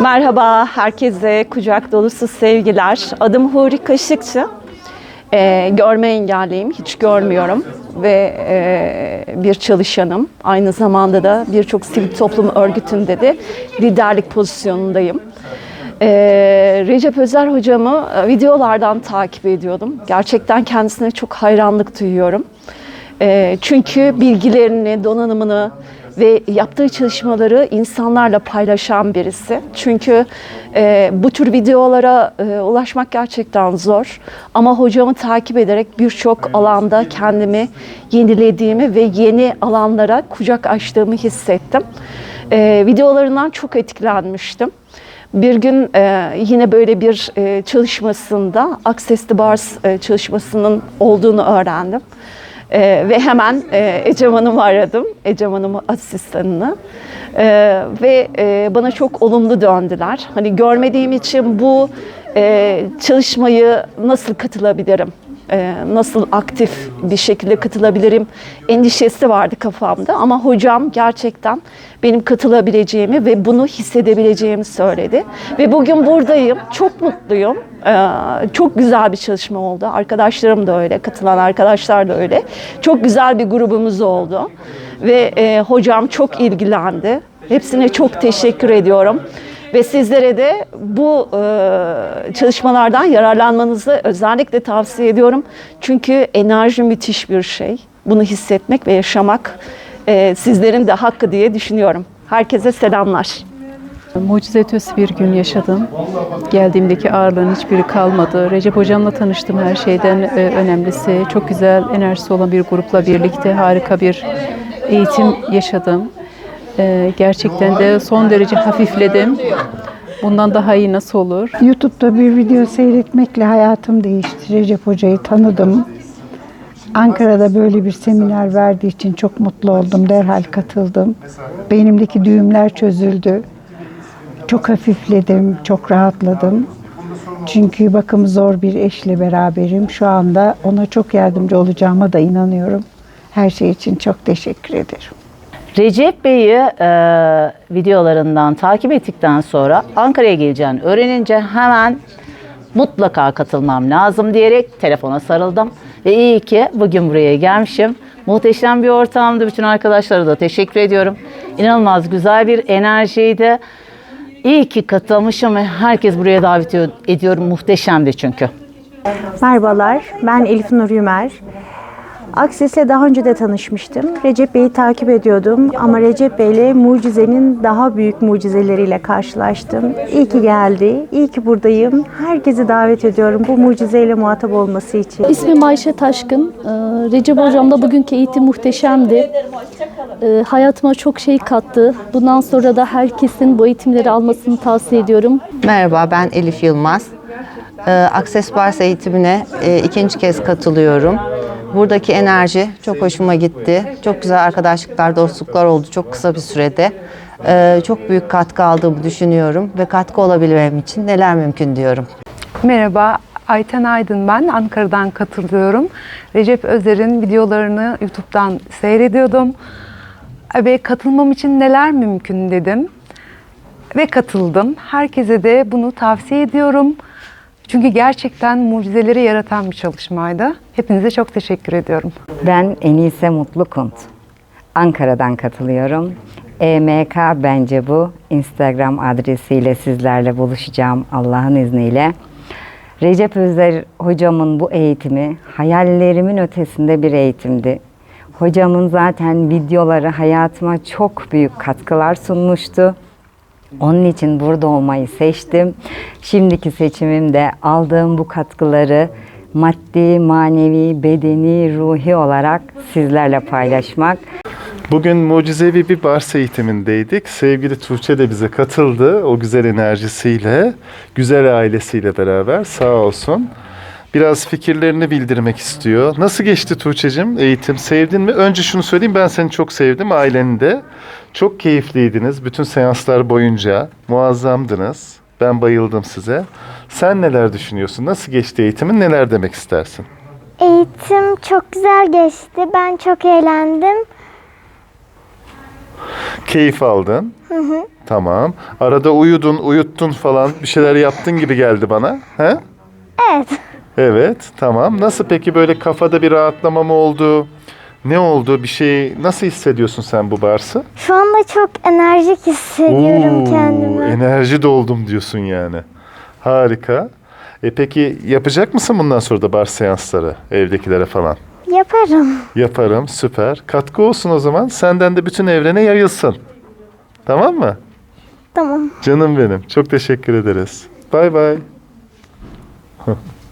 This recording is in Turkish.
Merhaba, herkese kucak dolusu sevgiler. Adım Huri Kaşıkçı. Ee, görme engelliyim, hiç görmüyorum ve e, bir çalışanım. Aynı zamanda da birçok sivil toplum örgütünde de liderlik pozisyonundayım. Ee, Recep Özer hocamı e, videolardan takip ediyordum. Gerçekten kendisine çok hayranlık duyuyorum. Ee, çünkü bilgilerini, donanımını ve yaptığı çalışmaları insanlarla paylaşan birisi. Çünkü e, bu tür videolara e, ulaşmak gerçekten zor. Ama hocamı takip ederek birçok alanda kendimi yenilediğimi ve yeni alanlara kucak açtığımı hissettim. E, videolarından çok etkilenmiştim. Bir gün e, yine böyle bir e, çalışmasında Access to Bars e, çalışmasının olduğunu öğrendim. E, ve hemen e, Ecem Hanım'ı aradım, Ecem Hanım asistanını. E, ve e, bana çok olumlu döndüler. Hani görmediğim için bu e, çalışmayı nasıl katılabilirim? E, nasıl aktif bir şekilde katılabilirim? Endişesi vardı kafamda ama hocam gerçekten benim katılabileceğimi ve bunu hissedebileceğimi söyledi. Ve bugün buradayım çok mutluyum. Ee, çok güzel bir çalışma oldu. Arkadaşlarım da öyle katılan arkadaşlar da öyle. Çok güzel bir grubumuz oldu. Ve e, hocam çok ilgilendi. Hepsine çok teşekkür ediyorum. Ve sizlere de bu e, çalışmalardan yararlanmanızı özellikle tavsiye ediyorum. Çünkü enerji müthiş bir şey. Bunu hissetmek ve yaşamak e, sizlerin de hakkı diye düşünüyorum. Herkese selamlar. Mucize bir gün yaşadım. Geldiğimdeki ağırlığın hiçbiri kalmadı. Recep hocamla tanıştım her şeyden e, önemlisi. Çok güzel enerjisi olan bir grupla birlikte harika bir eğitim yaşadım. E, gerçekten de son derece hafifledim. Bundan daha iyi nasıl olur? YouTube'da bir video seyretmekle hayatım değişti. Recep Hoca'yı tanıdım. Ankara'da böyle bir seminer verdiği için çok mutlu oldum. Derhal katıldım. Beynimdeki düğümler çözüldü. Çok hafifledim, çok rahatladım. Çünkü bakım zor bir eşle beraberim. Şu anda ona çok yardımcı olacağıma da inanıyorum. Her şey için çok teşekkür ederim. Recep Bey'i e, videolarından takip ettikten sonra Ankara'ya geleceğini öğrenince hemen mutlaka katılmam lazım diyerek telefona sarıldım. Ve iyi ki bugün buraya gelmişim. Muhteşem bir ortamdı. Bütün arkadaşlara da teşekkür ediyorum. İnanılmaz güzel bir enerjiydi. İyi ki katılmışım ve herkes buraya davet ediyorum. Muhteşemdi çünkü. Merhabalar, ben Elif Nur Yümer. Akses'le daha önce de tanışmıştım. Recep Bey'i takip ediyordum ama Recep Bey'le mucizenin daha büyük mucizeleriyle karşılaştım. İyi ki geldi, iyi ki buradayım. Herkesi davet ediyorum bu mucizeyle muhatap olması için. İsmim Ayşe Taşkın. Ee, Recep Hocam'la bugünkü eğitim muhteşemdi. Ee, Hayatıma çok şey kattı. Bundan sonra da herkesin bu eğitimleri almasını tavsiye ediyorum. Merhaba ben Elif Yılmaz. Ee, Access Bars eğitimine e, ikinci kez katılıyorum. Buradaki enerji çok hoşuma gitti. Çok güzel arkadaşlıklar, dostluklar oldu çok kısa bir sürede. Ee, çok büyük katkı aldığımı düşünüyorum ve katkı olabilmem için neler mümkün diyorum. Merhaba, Ayten Aydın ben. Ankara'dan katılıyorum. Recep Özer'in videolarını YouTube'dan seyrediyordum. Ve katılmam için neler mümkün dedim. Ve katıldım. Herkese de bunu tavsiye ediyorum. Çünkü gerçekten mucizeleri yaratan bir çalışmaydı. Hepinize çok teşekkür ediyorum. Ben Enise Mutlu Kunt. Ankara'dan katılıyorum. EMK bence bu. Instagram adresiyle sizlerle buluşacağım Allah'ın izniyle. Recep Özer hocamın bu eğitimi hayallerimin ötesinde bir eğitimdi. Hocamın zaten videoları hayatıma çok büyük katkılar sunmuştu. Onun için burada olmayı seçtim. Şimdiki seçimimde aldığım bu katkıları maddi, manevi, bedeni, ruhi olarak sizlerle paylaşmak. Bugün mucizevi bir bars eğitimindeydik. Sevgili Tuğçe de bize katıldı o güzel enerjisiyle, güzel ailesiyle beraber sağ olsun. Biraz fikirlerini bildirmek istiyor. Nasıl geçti Tuğçe'cim eğitim? Sevdin mi? Önce şunu söyleyeyim ben seni çok sevdim aileni de. Çok keyifliydiniz bütün seanslar boyunca. Muazzamdınız. Ben bayıldım size. Sen neler düşünüyorsun? Nasıl geçti eğitimin? Neler demek istersin? Eğitim çok güzel geçti. Ben çok eğlendim. Keyif aldın. Tamam. Arada uyudun, uyuttun falan bir şeyler yaptın gibi geldi bana. He? Evet. Evet, tamam. Nasıl peki böyle kafada bir rahatlama mı oldu? Ne oldu? Bir şey nasıl hissediyorsun sen bu barsı? Şu anda çok enerjik hissediyorum Oo, kendimi. Enerji doldum diyorsun yani. Harika. E peki yapacak mısın bundan sonra da bar seansları evdekilere falan? Yaparım. Yaparım, süper. Katkı olsun o zaman. Senden de bütün evrene yayılsın. Tamam mı? Tamam. Canım benim. Çok teşekkür ederiz. Bay bay.